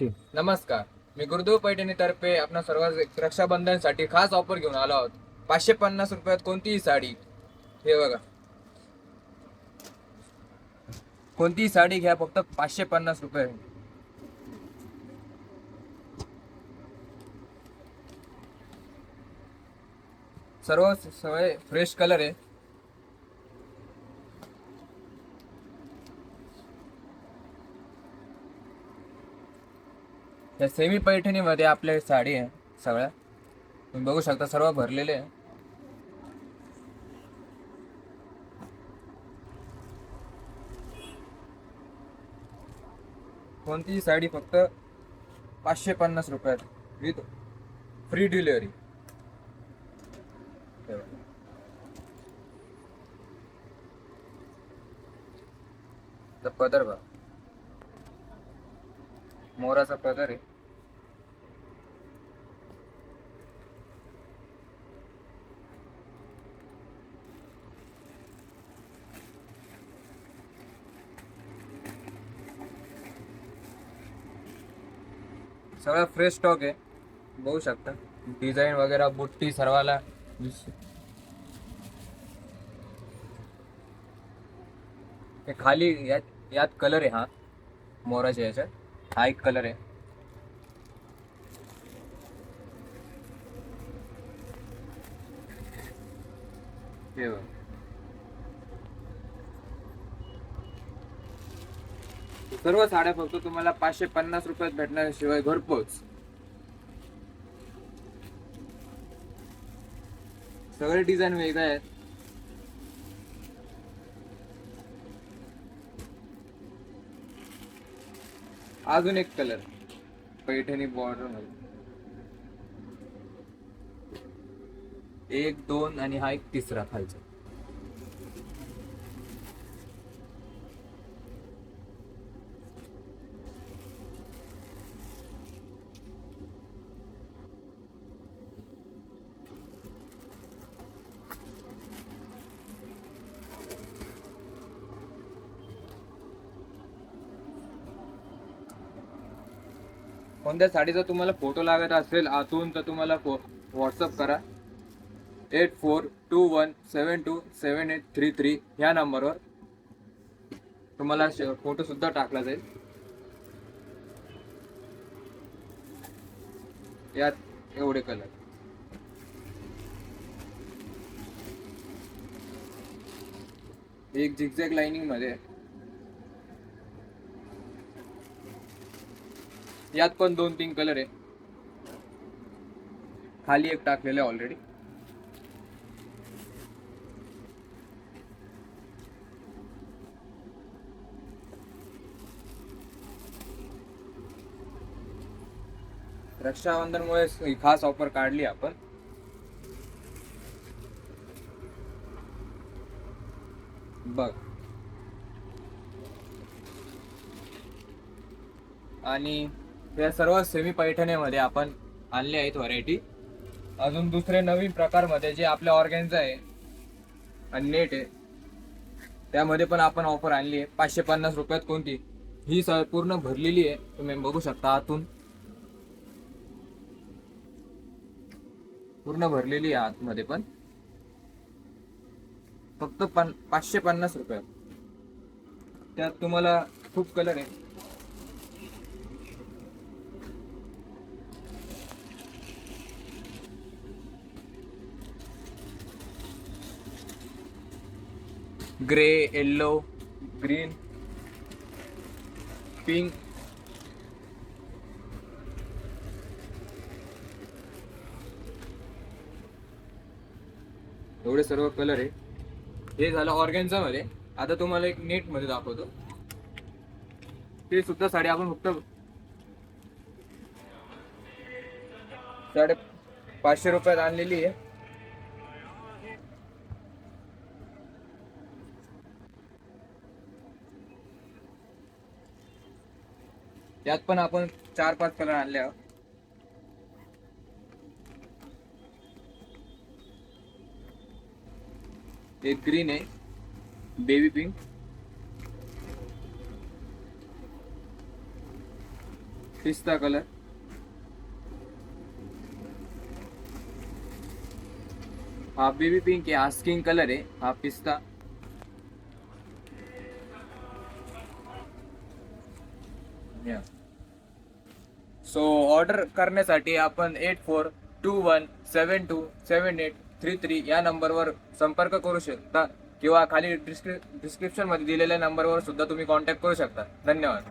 नमस्कार. मी गुरुदेव पैठणी तर्फे आपणा सर्व रक्षाबंधनसाठी खास ऑफर घेऊन आलो आहोत. पाचशे पन्नास रुपयात कोणतीही साडी? हे बघा. कोणतीही साडी घ्या फक्त पाचशे पन्नास रुपये. सर्व सगळे फ्रेश कलर आहे. या सेमी पैठणीमध्ये आपल्या साडी आहे सगळ्या. तुम्ही बघू शकता सर्व भरलेले आहे. कोणतीही साडी फक्त पाचशे पन्नास रुपयात विथ फ्री डिलिव्हरी पदर बघ. मोराचा प्रकार आहे. सगळा फ्रेश स्टॉक आहे. बघू शकता. डिझाईन वगैरे बुट्टी सर्वाला. हे खाली यात यात कलर आहे हा. मोराच्या याच्यात. हा एक कलर आहे. सर्व साड्या फक्त तुम्हाला पाचशे पन्नास रुपयात भेटणार शिवाय घरपोच. सगळे डिझाईन वेगळे आहेत. अजून एक कलर पैठणी बॉर्डरमध्ये. एक दोन आणि हा एक तिसरा खालचा. कोणत्या साडीचा तुम्हाला फोटो लागत असेल आतून तर तुम्हाला फो व्हॉट्सअप करा. Eight four two one seven two seven eight three three ह्या नंबरवर तुम्हाला फोटोसुद्धा टाकला जाईल. यात एवढे कलर एक झिगझॅग आहे मध्ये आहे. यात पण दोन तीन कलर आहे. खाली एक टाकलेलं आहे ऑलरेडी रक्षाबंधनमुळे खास ऑफर काढली आपण. बघ. आणि या सर्व सेमी पैठणीमध्ये आपण आणले आहेत व्हरायटी अजून दुसरे नवीन प्रकारमध्ये जे आपल्या ऑर्गॅन्स आहे आणि नेट आहे त्यामध्ये पण आपण ऑफर आणली आहे. पाचशे पन्नास रुपयात कोणती? ही स पूर्ण भरलेली आहे. तुम्ही बघू शकता आतून. पूर्ण भरलेली आहे आतमध्ये पण. फक्त पन पाचशे पन्नास रुपयात. त्यात तुम्हाला खूप कलर आहे. ग्रे येल्लो ग्रीन पिंक एवढे सर्व कलर आहे. हे झालं ऑर्गॅन्झा मध्ये. आता तुम्हाला एक नेटमध्ये दाखवतो. ते सुद्धा साडी आपण फक्त साडे पाचशे रुपयात आणलेली आहे. त्यात पण आपण चार पाच कलर आणले आहोत. एक ग्रीन आहे बेबी पिंक पिस्ता कलर हा बेबी पिंक आहे हा स्किन कलर आहे हा पिस्ता. सो ऑर्डर करण्यासाठी आपण eight four two one seven two seven eight three three या नंबरवर संपर्क करू शकता. किंवा खाली डिस्क्रि डिस्क्रिप्शनमध्ये दिलेल्या नंबरवर सुद्धा तुम्ही कॉन्टॅक्ट करू शकता. धन्यवाद.